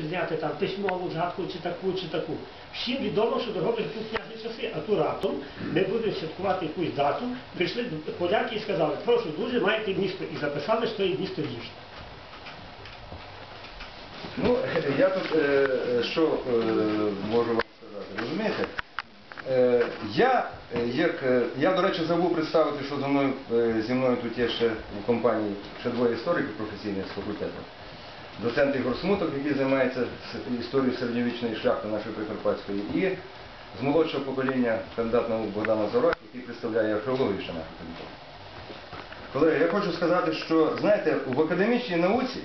Зняти там письмову згадку чи таку, чи таку. Всім відомо, що Дрогобич був княжі часи, а ту раптом ми будемо святкувати якусь дату. Прийшли поляки і сказали, прошу дуже, маєте місто. І записали, що є місто Львів. Ну, я тут е, що е, можу вам сказати, розумієте? Е, я, е, як, е, я, до речі, забув представити, що зі мною, е, зі мною тут є ще в компанії ще двоє істориків професійних з факультету. Доцент Ігор Смуток, який займається історією середньовічної шляхти нашої Прикарпатської, і з молодшого покоління кандидат наук Богдана Зорок, який представляє археологію ще нашої території. Колеги, я хочу сказати, що знаєте, в академічній науці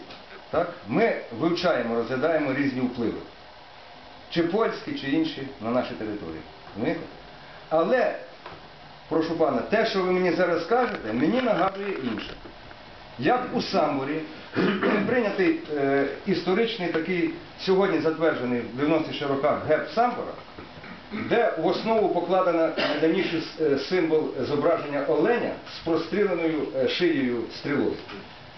так, ми вивчаємо, розглядаємо різні впливи, чи польські, чи інші на наші території. Але, прошу пана, те, що ви мені зараз скажете, мені нагадує інше. Як у Самбурі прийнятий е, історичний такий, сьогодні затверджений в 90-х роках герб Самбора, де в основу покладено найдавніший е, символ зображення оленя з простріленою е, шиєю стрілою.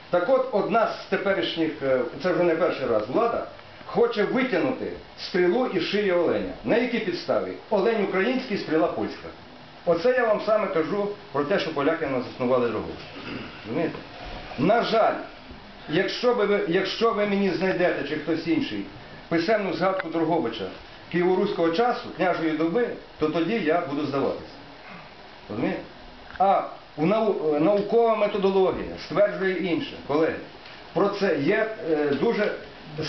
Так от одна з теперішніх, е, це вже не перший раз влада, хоче витягнути стрілу із шиї оленя. На якій підставі? Олень український, стріла польська. Оце я вам саме кажу про те, що поляки нас заснували дорогу. Розумієте? На жаль, якщо ви, якщо ви мені знайдете, чи хтось інший, писемну згадку Дрогобича києво-руського часу, княжої доби, то тоді я буду здаватися. Розумієте? А нау- е, наукова методологія стверджує інше, колеги. Про це є е, дуже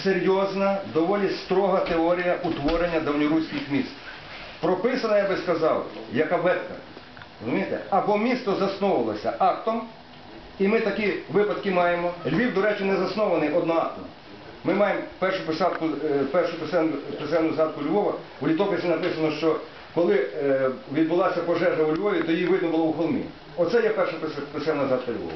серйозна, доволі строга теорія утворення давньоруських міст. Прописана, я би сказав, як абетка. Розумієте? Або місто засновувалося актом, і ми такі випадки маємо. Львів, до речі, не заснований одноактно. Ми маємо першу писатку, е, першу писемну, згадку Львова. У літописі написано, що коли е, відбулася пожежа у Львові, то її видно було у холмі. Оце є перша пис- писемна згадка Львова.